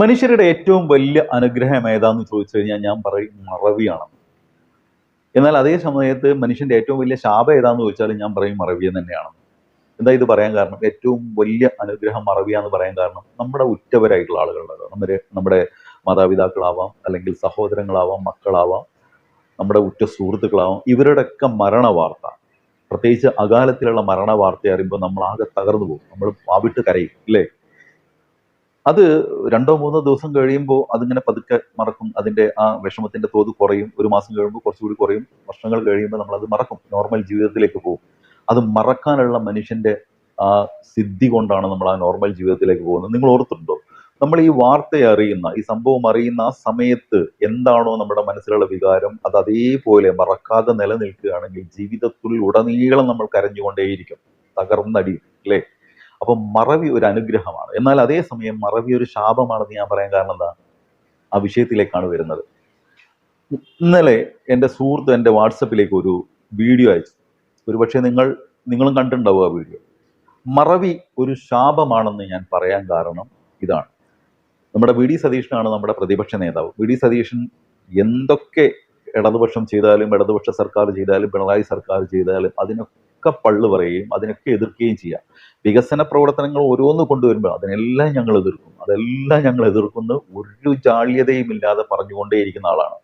മനുഷ്യരുടെ ഏറ്റവും വലിയ അനുഗ്രഹം ഏതാന്ന് ചോദിച്ചു കഴിഞ്ഞാൽ ഞാൻ പറയും മറവിയാണ്. എന്നാൽ അതേ സമയത്ത് മനുഷ്യന്റെ ഏറ്റവും വലിയ ശാപം ഏതാന്ന് ചോദിച്ചാൽ ഞാൻ പറയും മറവി എന്ന് തന്നെയാണ്. എന്താ ഇത് പറയാൻ കാരണം? ഏറ്റവും വലിയ അനുഗ്രഹം മറവിയാന്ന് പറയാൻ കാരണം നമ്മുടെ ഉറ്റവരായിട്ടുള്ള ആളുകളുണ്ട് നമ്മുടെ നമ്മുടെ മാതാപിതാക്കളാവാം അല്ലെങ്കിൽ സഹോദരങ്ങളാവാം മക്കളാവാം നമ്മുടെ ഉറ്റ സുഹൃത്തുക്കളാവാം ഇവരുടെയൊക്കെ മരണ വാർത്ത പ്രത്യേകിച്ച് അകാലത്തിലുള്ള മരണ വാർത്ത അറിയുമ്പോൾ നമ്മൾ ആകെ തകർന്നു പോകും. നമ്മൾ വാവിട്ട് കരയും ഇല്ലേ? അത് രണ്ടോ മൂന്നോ ദിവസം കഴിയുമ്പോൾ അതിങ്ങനെ പതുക്കെ മറക്കും. അതിന്റെ ആ വിഷമത്തിന്റെ തോത് കുറയും. ഒരു മാസം കഴിയുമ്പോൾ കുറച്ചുകൂടി കുറയും. വർഷങ്ങൾ കഴിയുമ്പോൾ നമ്മൾ അത് മറക്കും. നോർമൽ ജീവിതത്തിലേക്ക് പോകും. അത് മറക്കാനുള്ള മനുഷ്യന്റെ ആ സിദ്ധി കൊണ്ടാണ് നമ്മൾ ആ നോർമൽ ജീവിതത്തിലേക്ക് പോകുന്നത്. നിങ്ങൾ ഓർത്തിട്ടുണ്ടോ? നമ്മൾ ഈ വാർത്ത അറിയുന്ന ഈ സംഭവം അറിയുന്ന ആ സമയത്ത് എന്താണോ നമ്മുടെ മനസ്സിലുള്ള വികാരം അത് അതേപോലെ മറക്കാതെ നിലനിൽക്കുകയാണെങ്കിൽ ജീവിതത്തിൽ ഉടനീളം നമ്മൾ കരഞ്ഞുകൊണ്ടേയിരിക്കും. തകർന്നടിയും അല്ലേ? അപ്പൊ മറവി ഒരു അനുഗ്രഹമാണ്. എന്നാൽ അതേസമയം മറവി ഒരു ശാപമാണെന്ന് ഞാൻ പറയാൻ കാരണം എന്താ? ആ വിഷയത്തിലേക്കാണ് വരുന്നത്. ഇന്നലെ എന്റെ സുഹൃത്ത് എന്റെ വാട്സപ്പിലേക്ക് ഒരു വീഡിയോ അയച്ചു. ഒരുപക്ഷെ നിങ്ങൾ നിങ്ങളും കണ്ടിട്ടുണ്ടാവും ആ വീഡിയോ. മറവി ഒരു ശാപമാണെന്ന് ഞാൻ പറയാൻ കാരണം ഇതാണ്. നമ്മുടെ വി ഡി സതീഷനാണ് നമ്മുടെ പ്രതിപക്ഷ നേതാവ്. വി ഡി സതീശൻ എന്തൊക്കെ ഇടതുപക്ഷം ചെയ്താലും ഇടതുപക്ഷ സർക്കാർ ചെയ്താലും പിണറായി സർക്കാർ ചെയ്താലും അതിനൊക്കെ പള്ളു പറയുകയും അതിനൊക്കെ എതിർക്കുകയും ചെയ്യാം. വികസന പ്രവർത്തനങ്ങൾ ഓരോന്ന് കൊണ്ടുവരുമ്പോൾ അതിനെല്ലാം ഞങ്ങൾ എതിർക്കും. അതെല്ലാം ഞങ്ങൾ എതിർക്കുന്നു. ഒരു ജാള്യതയും ഇല്ലാതെ പറഞ്ഞുകൊണ്ടേയിരിക്കുന്ന ആളാണ്.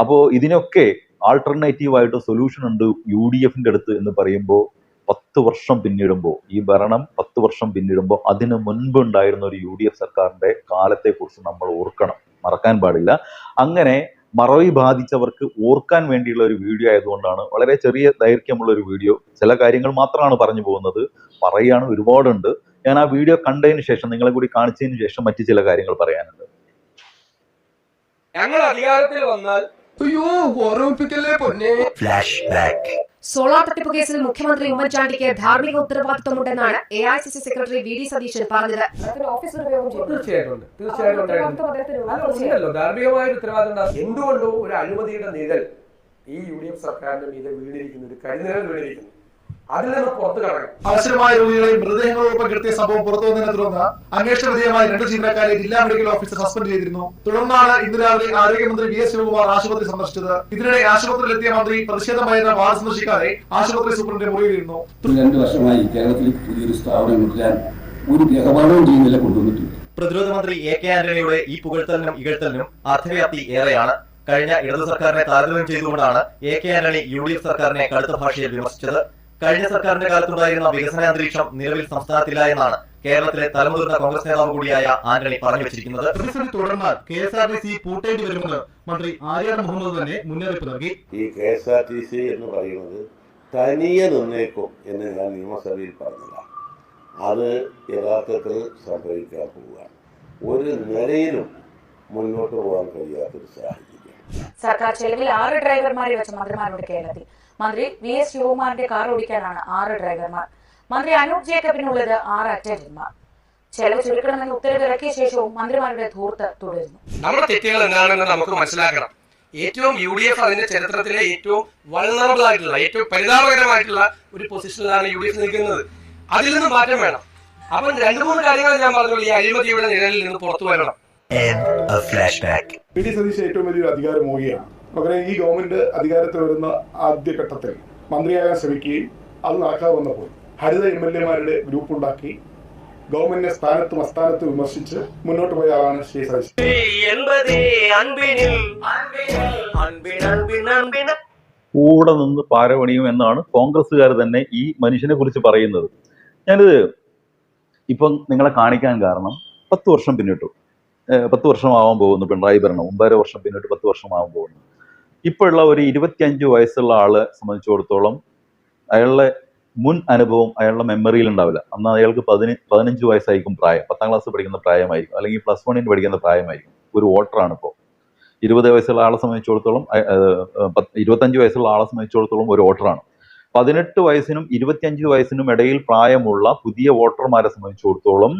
അപ്പോൾ ഇതിനൊക്കെ ആൾട്ടർനേറ്റീവ് ആയിട്ട് സൊല്യൂഷൻ ഉണ്ട് യു ഡി എഫിന്റെ അടുത്ത് എന്ന് പറയുമ്പോൾ പത്ത് വർഷം പിന്നിടുമ്പോൾ ഈ ഭരണം പത്ത് വർഷം പിന്നിടുമ്പോൾ അതിന് മുൻപ് ഉണ്ടായിരുന്ന ഒരു യു ഡി എഫ് സർക്കാരിന്റെ കാലത്തെക്കുറിച്ച് നമ്മൾ ഓർക്കണം. മറക്കാൻ പാടില്ല. അങ്ങനെ മറവി ബാധിച്ചവർക്ക് ഓർക്കാൻ വേണ്ടിയുള്ള ഒരു വീഡിയോ ആയതുകൊണ്ടാണ് വളരെ ചെറിയ ദൈർഘ്യമുള്ള ഒരു വീഡിയോ. ചില കാര്യങ്ങൾ മാത്രമാണ് പറഞ്ഞു പോകുന്നത്. പറയുകയാണ് ഒരുപാടുണ്ട്. ഞാൻ ആ വീഡിയോ കണ്ടതിന് ശേഷം നിങ്ങളെ കൂടി കാണിച്ചതിന് ശേഷം മറ്റു ചില കാര്യങ്ങൾ പറയാനുണ്ട്. ഞങ്ങൾ അധികാരത്തിൽ വന്നാൽ അയ്യോ ഓർമ്മിപ്പിക്കല്ലേ പൊന്നെ? ഫ്ലാഷ് ബാക്ക് സോളാർ തട്ടിപ്പ് കേസിൽ മുഖ്യമന്ത്രി ഉമ്മൻചാണ്ടിക്ക് ധാർമ്മിക ഉത്തരവാദിത്വമുണ്ടെന്നാണ് A I C C secretary V D Satheesan പറഞ്ഞത്. തീർച്ചയായിട്ടും തീർച്ചയായിട്ടും ധാർമ്മികമായ ഒരു ഉത്തരവാദിത്തം എന്തുകൊണ്ടോ ഒരു അഴിമതിയുടെ നിഴൽ ഈ യു ഡി എഫ് സർക്കാരിന്റെ മീതെ വീണിരിക്കുന്നു ഒരു കരിനിഴൽ വീണിരിക്കുന്നു. അതിൽ നിന്ന് പുറത്തു കടക്കണം അവസരമായ രോഗികളെ മൃതദേഹങ്ങളോടൊപ്പം കിടത്തിയ സംഭവം പുറത്തു വന്നതിനെ തുടർന്ന് അന്വേഷണ വിധേയമായ രണ്ട് ജീവനക്കാരെ ജില്ലാ മെഡിക്കൽ ഓഫീസർ സസ്പെൻഡ് ചെയ്തിരുന്നു. തുടർന്നാണ് ഇന്ന് രാവിലെ ആരോഗ്യമന്ത്രി വി എസ് ശിവകുമാർ ആശുപത്രി സന്ദർശിച്ചത്. ഇതിനിടെ ആശുപത്രിയിലെത്തിയ മന്ത്രി പ്രതിഷേധമായിരുന്ന വാർഡ് സന്ദർശിക്കാതെ ആശുപത്രി സൂപ്രണ്ട് മുറിയിലിരുന്നു. രണ്ടു രണ്ട് വർഷമായി കേരളത്തിൽ പുതിയൊരു സ്ഥാപനം ഒരു ഗ്രഹപാഠവും ചെയ്യുന്നില്ല കൊണ്ടുവന്നിട്ടുണ്ട് പ്രതിരോധ മന്ത്രി എ കെ ആന്റണിയുടെ ഈ പുകഴ്ത്തലിനും ഇകഴ്ത്തലിനും അർത്ഥവ്യാപ്തി ഏറെയാണ്. കഴിഞ്ഞ ഇടതു സർക്കാരിനെ താരതമ്യം ചെയ്തുകൊണ്ടാണ് A K Antony U D F സർക്കാരിനെ കടുത്ത ഭാഷയിൽ വിമർശിച്ചത്. കഴിഞ്ഞ സർക്കാരിന്റെ കാലത്തുണ്ടായിരുന്ന വികസന അന്തരീക്ഷം നിലവിൽ സംസ്ഥാനത്തില്ല എന്നാണ് കേരളത്തിലെ തലമുതിർന്ന കോൺഗ്രസ് നേതാവ് കൂടിയായ ആന്റണി പറഞ്ഞു വെച്ചിരിക്കുന്നത്. പ്രതിസന്ധി തുടർന്നാൽ K S R T C പൂട്ടേണ്ടി വരുമെന്ന് മന്ത്രി ആര്യാട് മുഹമ്മദ് തന്നെ മുന്നറിയിപ്പ് നൽകി. ഈ K S R T C എന്ന് പറയുന്നത് തനിയെ നിന്നേക്കും എന്ന് ഞാൻ നിയമസഭയിൽ പറഞ്ഞില്ല അത് യഥാർത്ഥത്തിൽ സംഭവിക്കാൻ പോവുകയാണ്. ഒരു നിലയിലും മുന്നോട്ട് പോകാൻ കഴിയാത്തൊരു സാഹചര്യം. സർക്കാർ ചെലവിൽ ആറ് ഡ്രൈവർമാരെ വെച്ച മന്ത്രിമാരോട് കേരളത്തിൽ. മന്ത്രി വി എസ് ശിവകുമാറിന്റെ കാർ ഓടിക്കാനാണ് ആറ് ഡ്രൈവർമാർ. മന്ത്രി അനൂപ് ജേക്കബിനുള്ളത് ആറ് അറ്റൻഡർമാർ ചെലവ് ചുരുക്കണമെന്ന് ഉത്തരവ് ഇറക്കിയ ശേഷവും മന്ത്രിമാരുടെ ധൂർത്ത് തുടരുന്നു. നമ്മുടെ തെറ്റുകൾ എന്താണെന്ന് നമുക്ക് മനസ്സിലാക്കണം. ഏറ്റവും യു ഡി എഫ് അതിന്റെ ചരിത്രത്തിലെ ഏറ്റവും വൾണറബിൾ ആയിട്ടുള്ള ഏറ്റവും പരിതാപകരമായിട്ടുള്ള ഒരു പൊസിഷനിലാണ് യു ഡി എഫ് നിൽക്കുന്നത്. അതിൽ നിന്ന് മാറ്റം വേണം. അപ്പം രണ്ടു മൂന്ന് കാര്യങ്ങൾ ഞാൻ പറഞ്ഞുള്ളൂ ഈ അഴിമതിയുടെ നിഴലിൽ നിന്ന് പുറത്തു വരണം. പി. ഡി സതീശ് ഏറ്റവും വലിയൊരു അധികാരമോഹിയാണ് പകരം ഈ ഗവൺമെന്റ് അധികാരത്തിൽ വരുന്ന ആദ്യഘട്ടത്തിൽ മന്ത്രിയാകാൻ ശ്രമിക്കുകയും അത് നടക്കാതെ വന്നപ്പോൾ ഹരിത എം എൽ എമാരുടെ ഗ്രൂപ്പ് ഉണ്ടാക്കി ഗവൺമെന്റിനെ സ്ഥാനത്തും അസ്ഥാനത്തും വിമർശിച്ച് മുന്നോട്ട് പോയ ആളാണ് ശ്രീ സതീശ്. കൂടെ നിന്ന് പാരപണിയും എന്നാണ് കോൺഗ്രസ്സുകാർ തന്നെ ഈ മനുഷ്യനെ കുറിച്ച് പറയുന്നത്. ഞാനിത് ഇപ്പം നിങ്ങളെ കാണിക്കാൻ കാരണം പത്ത് വർഷം പിന്നിട്ടു. പത്ത് വർഷമാവാൻ പോകുന്നു. പിണറായി ഭരണം. ഒമ്പതര വർഷം പിന്നിട്ട് പത്ത് വർഷമാവാൻ പോകുന്നു. ഇപ്പോഴുള്ള ഒരു ഇരുപത്തിയഞ്ച് വയസ്സുള്ള ആളെ സംബന്ധിച്ചിടത്തോളം അയാളുടെ മുൻ അനുഭവം അയാളുടെ മെമ്മറിയിൽ ഉണ്ടാവില്ല. അന്ന് അയാൾക്ക് പതിന പതിനഞ്ച് വയസ്സായിരിക്കും പ്രായം. പത്താം ക്ലാസ് പഠിക്കുന്ന പ്രായമായിരിക്കും. അല്ലെങ്കിൽ പ്ലസ് വണ്ണിന് പഠിക്കുന്ന പ്രായമായിരിക്കും. ഒരു വോട്ടറാണ് ഇപ്പോൾ ഇരുപത് വയസ്സുള്ള ആളെ സംബന്ധിച്ചിടത്തോളം ഇരുപത്തഞ്ച് വയസ്സുള്ള ആളെ സംബന്ധിച്ചിടത്തോളം ഒരു വോട്ടറാണ്. പതിനെട്ട് വയസ്സിനും ഇരുപത്തിയഞ്ച് വയസ്സിനും ഇടയിൽ പ്രായമുള്ള പുതിയ വോട്ടർമാരെ സംബന്ധിച്ചിടത്തോളം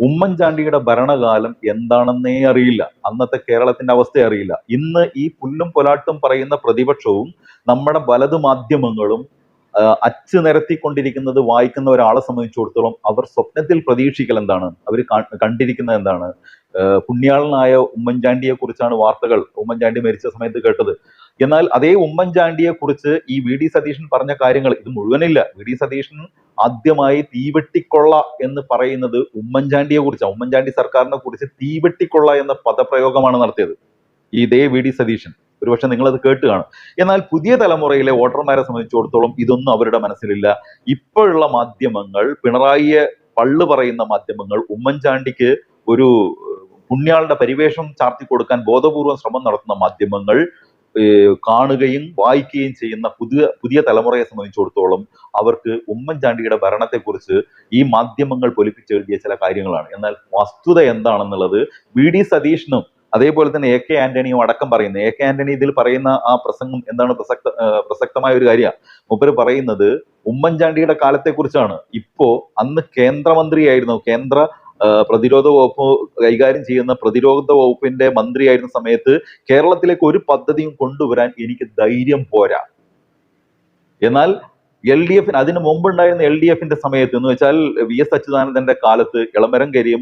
ഉമ്മൻചാണ്ടിയുടെ ഭരണകാലം എന്താണെന്നേ അറിയില്ല. അന്നത്തെ കേരളത്തിന്റെ അവസ്ഥ അറിയില്ല. ഇന്ന് ഈ പുല്ലും പൊലാട്ടും പറയുന്ന പ്രതിപക്ഷവും നമ്മുടെ വലതു മാധ്യമങ്ങളും അച്ചു നിരത്തിക്കൊണ്ടിരിക്കുന്നത് വായിക്കുന്ന ഒരാളെ സംബന്ധിച്ചിടത്തോളം അവർ സ്വപ്നത്തിൽ പ്രതീക്ഷിക്കൽ എന്താണ്? അവർ കണ്ടിരിക്കുന്നത് എന്താണ്? പുണ്യാളനായ ഉമ്മൻചാണ്ടിയെ കുറിച്ചാണ് വാർത്തകൾ. ഉമ്മൻചാണ്ടി മരിച്ച സമയത്ത് കേട്ടത്. എന്നാൽ അതേ ഉമ്മൻചാണ്ടിയെ കുറിച്ച് ഈ വി ഡി സതീശൻ പറഞ്ഞ കാര്യങ്ങൾ ഇത് മുഴുവനില്ല. വി ഡി സതീശൻ ആദ്യമായി തീവെട്ടിക്കൊള്ള എന്ന് പറയുന്നത് ഉമ്മൻചാണ്ടിയെ കുറിച്ചാണ് ഉമ്മൻചാണ്ടി സർക്കാരിനെ കുറിച്ച് തീവെട്ടിക്കൊള്ള എന്ന പദപ്രയോഗമാണ് നടത്തിയത്. ഇതേ വി ഡി സതീശൻ. നിങ്ങൾ അത് കേട്ട് കാണും. എന്നാൽ പുതിയ തലമുറയിലെ വോട്ടർമാരെ സംബന്ധിച്ചിടത്തോളം ഇതൊന്നും അവരുടെ മനസ്സിലില്ല. ഇപ്പോഴുള്ള മാധ്യമങ്ങൾ പിണറായിയെ പള്ളു പറയുന്ന മാധ്യമങ്ങൾ ഉമ്മൻചാണ്ടിക്ക് ഒരു പുണ്യാളുടെ പരിവേഷം ചാർത്തി കൊടുക്കാൻ ബോധപൂർവം ശ്രമം നടത്തുന്ന മാധ്യമങ്ങൾ കാണുകയും വായിക്കുകയും ചെയ്യുന്ന പുതിയ പുതിയ തലമുറയെ സംബന്ധിച്ചിടത്തോളം അവർക്ക് ഉമ്മൻചാണ്ടിയുടെ ഭരണത്തെക്കുറിച്ച് ഈ മാധ്യമങ്ങൾ പൊലിപ്പിച്ചെഴുതിയ ചില കാര്യങ്ങളാണ്. എന്നാൽ വസ്തുത എന്താണെന്നുള്ളത് വി. ഡി. സതീഷിനും അതേപോലെ തന്നെ എ. കെ. ആന്റണിയും അടക്കം പറയുന്നത് എ. കെ. ആന്റണി ഇതിൽ പറയുന്ന ആ പ്രസംഗം എന്താണ് പ്രസക്ത പ്രസക്തമായ ഒരു കാര്യമാണ്. മൂപ്പര് പറയുന്നത് ഉമ്മൻചാണ്ടിയുടെ കാലത്തെക്കുറിച്ചാണ്. ഇപ്പോ അന്ന് കേന്ദ്രമന്ത്രിയായിരുന്നു കേന്ദ്ര പ്രതിരോധ വകുപ്പ് കൈകാര്യം ചെയ്യുന്ന പ്രതിരോധ വകുപ്പിന്റെ മന്ത്രിയായിരുന്ന സമയത്ത് കേരളത്തിലേക്ക് ഒരു പദ്ധതിയും കൊണ്ടുവരാൻ എനിക്ക് ധൈര്യം പോരാ. എന്നാൽ എൽ ഡി എഫിന് അതിന് മുമ്പുണ്ടായിരുന്ന എൽ ഡി എഫിന്റെ സമയത്ത് എന്ന് വെച്ചാൽ വി എസ് അച്യുതാനന്ദന്റെ കാലത്ത് ഇളമരം കരിയം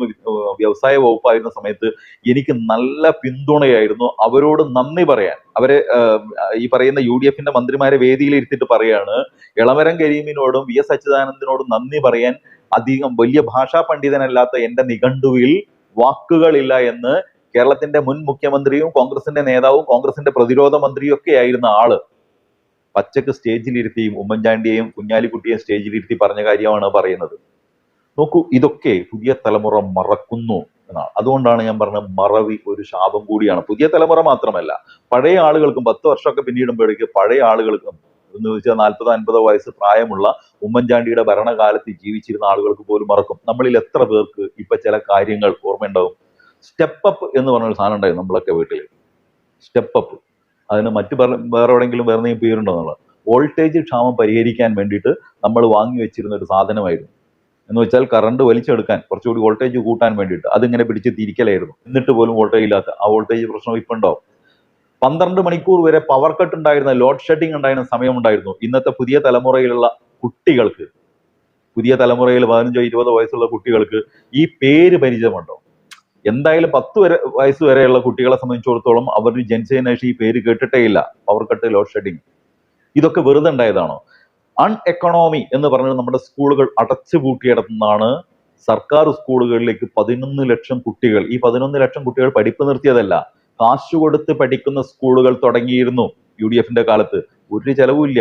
വ്യവസായ വകുപ്പായിരുന്ന സമയത്ത് എനിക്ക് നല്ല പിന്തുണയായിരുന്നു. അവരോട് നന്ദി പറയാൻ. അവരെ ഈ പറയുന്ന യു ഡി എഫിന്റെ മന്ത്രിമാരെ വേദിയിൽ ഇരുത്തിയിട്ട് പറയാണ് ഇളമരം കരീമിനോടും വി എസ് അച്യുതാനന്ദനോടും നന്ദി പറയാൻ അധികം വലിയ ഭാഷാ പണ്ഡിതനല്ലാത്ത എന്റെ നിഘണ്ടുവിൽ വാക്കുകളില്ല എന്ന് കേരളത്തിന്റെ മുൻ മുഖ്യമന്ത്രിയും കോൺഗ്രസിന്റെ നേതാവും കോൺഗ്രസിന്റെ പ്രതിരോധ മന്ത്രിയും ഒക്കെ ആയിരുന്ന ആൾ പച്ചക്ക് സ്റ്റേജിലിരുത്തിയും ഉമ്മൻചാണ്ടിയെയും കുഞ്ഞാലിക്കുട്ടിയെയും സ്റ്റേജിലിരുത്തി പറഞ്ഞ കാര്യമാണ് പറയുന്നത്. നോക്കൂ ഇതൊക്കെ പുതിയ തലമുറ മറക്കുന്നു എന്നാണ്. അതുകൊണ്ടാണ് ഞാൻ പറഞ്ഞത് മറവി ഒരു ശാപം കൂടിയാണ്. പുതിയ തലമുറ മാത്രമല്ല പഴയ ആളുകൾക്കും പത്ത് വർഷമൊക്കെ പിന്നിടുമ്പോഴേക്ക് പഴയ ആളുകൾക്കും എന്ന് വെച്ചാൽ നാൽപ്പതോ അൻപതോ വയസ്സ് പ്രായമുള്ള ഉമ്മൻചാണ്ടിയുടെ ഭരണകാലത്ത് ജീവിച്ചിരുന്ന ആളുകൾക്ക് പോലും മറക്കും. നമ്മളിൽ എത്ര പേർക്ക് ഇപ്പൊ ചില കാര്യങ്ങൾ ഓർമ്മയുണ്ടാവും സ്റ്റെപ്പ് അപ്പ് എന്ന് പറഞ്ഞൊരു സാധനം ഉണ്ടായിരുന്നു നമ്മളൊക്കെ വീട്ടിൽ സ്റ്റെപ്പ് അപ്പ് അതിന് മറ്റു വേറെ എവിടെയെങ്കിലും വേറെ എന്തെങ്കിലും പേരുണ്ടോ വോൾട്ടേജ് ക്ഷാമം പരിഹരിക്കാൻ വേണ്ടിയിട്ട് നമ്മൾ വാങ്ങി വെച്ചിരുന്ന ഒരു സാധനമായിരുന്നു. എന്ന് വെച്ചാൽ കറണ്ട് വലിച്ചെടുക്കാൻ കുറച്ചുകൂടി വോൾട്ടേജ് കൂട്ടാൻ വേണ്ടിയിട്ട് അതിങ്ങനെ പിടിച്ച് തിരിക്കലായിരുന്നു. എന്നിട്ട് പോലും വോൾട്ടേജ് ഇല്ലാത്ത. ആ വോൾട്ടേജ് പ്രശ്നം ഇപ്പം ഉണ്ടാവും. പന്ത്രണ്ട് മണിക്കൂർ വരെ പവർ കട്ട് ഉണ്ടായിരുന്ന ലോഡ് ഷെഡിങ് ഉണ്ടായിരുന്ന സമയമുണ്ടായിരുന്നു. ഇന്നത്തെ പുതിയ തലമുറയിലുള്ള കുട്ടികൾക്ക് പുതിയ തലമുറയിൽ പതിനഞ്ചോ ഇരുപതോ വയസ്സുള്ള കുട്ടികൾക്ക് ഈ പേര് പരിചയമുണ്ടോ? എന്തായാലും പത്ത് വരെ വയസ്സ് വരെയുള്ള കുട്ടികളെ സംബന്ധിച്ചിടത്തോളം അവർ ജനിച്ചതിനുശേഷം ഈ പേര് കേട്ടിട്ടേ ഇല്ല. പവർ കട്ട് ലോഡ് ഷെഡിങ് ഇതൊക്കെ വെറുതെ ഉണ്ടായതാണോ? അൺ എക്കണോമി എന്ന് പറഞ്ഞത് നമ്മുടെ സ്കൂളുകൾ അടച്ചു അടച്ചുപൂട്ടിയിടത്തുനിന്നാണ് സർക്കാർ സ്കൂളുകളിലേക്ക് പതിനൊന്ന് ലക്ഷം കുട്ടികൾ. ഈ പതിനൊന്ന് ലക്ഷം കുട്ടികൾ പഠിപ്പ് നിർത്തിയതല്ല. കാശ് കൊടുത്ത് പഠിക്കുന്ന സ്കൂളുകൾ തുടങ്ങിയിരുന്നു യു ഡി എഫിന്റെ കാലത്ത്. ഒരു ചെലവുമില്ല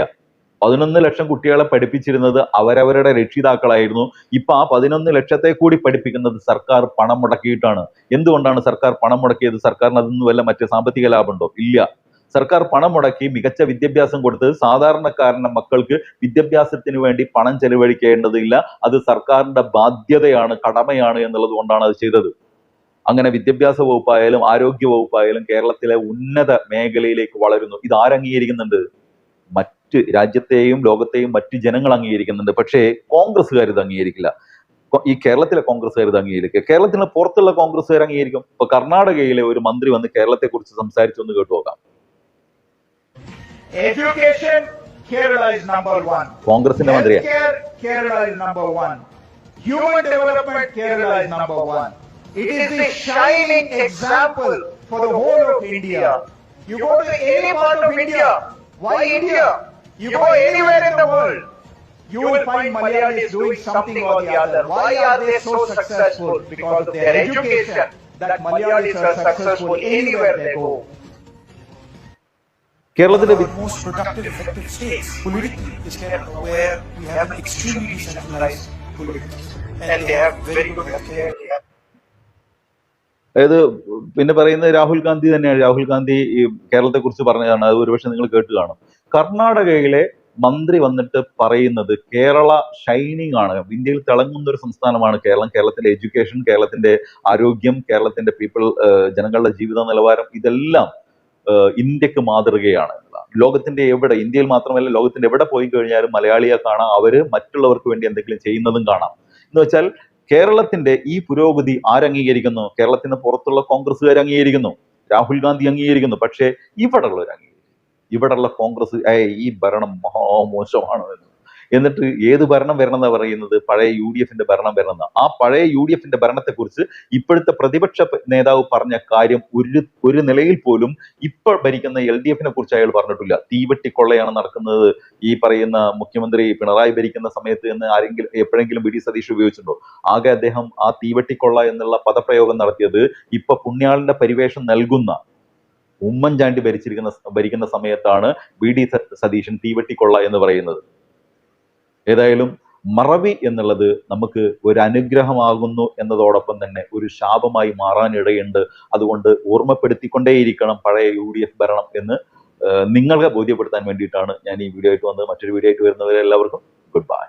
പതിനൊന്ന് ലക്ഷം കുട്ടികളെ പഠിപ്പിച്ചിരുന്നത് അവരവരുടെ രക്ഷിതാക്കളായിരുന്നു. ഇപ്പൊ ആ പതിനൊന്ന് ലക്ഷത്തെ കൂടി പഠിപ്പിക്കുന്നത് സർക്കാർ പണം മുടക്കിയിട്ടാണ്. എന്തുകൊണ്ടാണ് സർക്കാർ പണം മുടക്കിയത്? സർക്കാരിന് അതൊന്നും വല്ല മറ്റ് സാമ്പത്തിക ലാഭമുണ്ടോ? ഇല്ല. സർക്കാർ പണം മുടക്കി മികച്ച വിദ്യാഭ്യാസം കൊടുത്ത് സാധാരണക്കാരന്റെ മക്കൾക്ക് വിദ്യാഭ്യാസത്തിന് വേണ്ടി പണം ചെലവഴിക്കേണ്ടതില്ല. അത് സർക്കാരിന്റെ ബാധ്യതയാണ് കടമയാണ് എന്നുള്ളത് കൊണ്ടാണ് അത് ചെയ്തത്. അങ്ങനെ വിദ്യാഭ്യാസ വകുപ്പായാലും ആരോഗ്യ വകുപ്പായാലും കേരളത്തിലെ ഉന്നത മേഖലയിലേക്ക് വളരുന്നു. ഇത് ആരംഗീകരിക്കുന്നുണ്ട് മറ്റ് രാജ്യത്തെയും ലോകത്തെയും മറ്റ് ജനങ്ങൾ അംഗീകരിക്കുന്നുണ്ട്. പക്ഷേ കോൺഗ്രസ്സുകാർ ഇത് അംഗീകരിക്കില്ല. ഈ കേരളത്തിലെ കോൺഗ്രസ്സുകാർ ഇത് അംഗീകരിക്കുക കേരളത്തിന് പുറത്തുള്ള കോൺഗ്രസ്സുകാർ അംഗീകരിക്കും. ഇപ്പൊ കർണാടകയിലെ ഒരു മന്ത്രി വന്ന് കേരളത്തെ കുറിച്ച് സംസാരിച്ചൊന്ന് കേട്ടു നോക്കാം. Kerala is number one. കോൺഗ്രസിന്റെ മന്ത്രിയാണ് Kerala is number one human development Kerala is number one. It is the shining example for the whole of India. You go to any part of India. Why India? You go anywhere in the world. You will find Malayalis doing something or the other. Why are they so successful? Because of their education. That Malayalis are successful anywhere they go. കേരളത്തിലെ V- most productive, effective states politically is Kerala, where we have an extremely decentralized politics. And they have very good healthcare. അതായത് പിന്നെ പറയുന്നത് രാഹുൽ ഗാന്ധി തന്നെയാണ്. രാഹുൽ ഗാന്ധി ഈ കേരളത്തെ കുറിച്ച് പറഞ്ഞതാണ്. അത് ഒരുപക്ഷെ നിങ്ങൾ കേട്ട് കാണും. കർണാടകയിലെ മന്ത്രി വന്നിട്ട് പറയുന്നത് കേരള ഷൈനിങ് ആണ്. ഇന്ത്യയിൽ തിളങ്ങുന്ന ഒരു സംസ്ഥാനമാണ് കേരളം. കേരളത്തിന്റെ എഡ്യൂക്കേഷൻ കേരളത്തിന്റെ ആരോഗ്യം കേരളത്തിന്റെ പീപ്പിൾ ജനങ്ങളുടെ ജീവിത നിലവാരം ഇതെല്ലാം ഇന്ത്യയ്ക്ക് മാതൃകയാണ്. ലോകത്തിന്റെ എവിടെ ഇന്ത്യയിൽ മാത്രമല്ല ലോകത്തിന്റെ എവിടെ പോയി കഴിഞ്ഞാലും മലയാളിയെ കാണാം. അവർ മറ്റുള്ളവർക്ക് വേണ്ടി എന്തെങ്കിലും ചെയ്യുന്നതും കാണാം. എന്ന് വെച്ചാൽ കേരളത്തിന്റെ ഈ പുരോഗതി ആരംഗീകരിക്കുന്നു? കേരളത്തിന് പുറത്തുള്ള കോൺഗ്രസ്സുകാർ അംഗീകരിക്കുന്നു. രാഹുൽ ഗാന്ധി അംഗീകരിക്കുന്നു. പക്ഷേ ഇവിടെ ഉള്ളവർ അംഗീകരിക്കുന്നു. ഇവിടെയുള്ള കോൺഗ്രസ് ഈ ഭരണം മഹാമോശമാണ് എന്ന്. എന്നിട്ട് ഏത് ഭരണം വരണം എന്നാ പറയുന്നത്? പഴയ യു ഡി എഫിന്റെ ഭരണം വരണം. ആ പഴയ യു ഡി എഫിന്റെ ഭരണത്തെക്കുറിച്ച് ഇപ്പോഴത്തെ പ്രതിപക്ഷ നേതാവ് പറഞ്ഞ കാര്യം ഒരു ഒരു നിലയിൽ പോലും ഇപ്പോൾ ഭരിക്കുന്ന എൽ ഡി എഫിനെ കുറിച്ച് അയാൾ പറഞ്ഞിട്ടില്ല. തീവെട്ടി കൊള്ളയാണ് നടക്കുന്നത്. ഈ പറയുന്ന മുഖ്യമന്ത്രി പിണറായി ഭരിക്കുന്ന സമയത്ത് എന്ന് ആരെങ്കിലും എപ്പോഴെങ്കിലും വി ഡി സതീഷ് ഉപയോഗിച്ചിട്ടുണ്ടോ? ആകെ അദ്ദേഹം ആ തീവെട്ടി കൊള്ള എന്നുള്ള പദപ്രയോഗം നടത്തിയത് ഇപ്പൊ പുണ്യാളിന്റെ പരിവേഷം നൽകുന്ന ഉമ്മൻചാണ്ടി ഭരിച്ചിരിക്കുന്ന ഭരിക്കുന്ന സമയത്താണ് വി ഡി സതീശൻ തീവെട്ടിക്കൊള്ള എന്ന് പറയുന്നത്. ഏതായാലും മറവി എന്നുള്ളത് നമുക്ക് ഒരു അനുഗ്രഹമാകുന്നു എന്നതോടൊപ്പം തന്നെ ഒരു ശാപമായി മാറാനിടയുണ്ട്. അതുകൊണ്ട് ഓർമ്മപ്പെടുത്തിക്കൊണ്ടേയിരിക്കണം പഴയ യു ഡി എഫ് ഭരണം എന്ന് നിങ്ങളെ ബോധ്യപ്പെടുത്താൻ വേണ്ടിയിട്ടാണ് ഞാൻ ഈ വീഡിയോ ആയിട്ട് വന്നത്. മറ്റൊരു വീഡിയോ ആയിട്ട് വരുന്നവരെ എല്ലാവർക്കും ഗുഡ് ബൈ.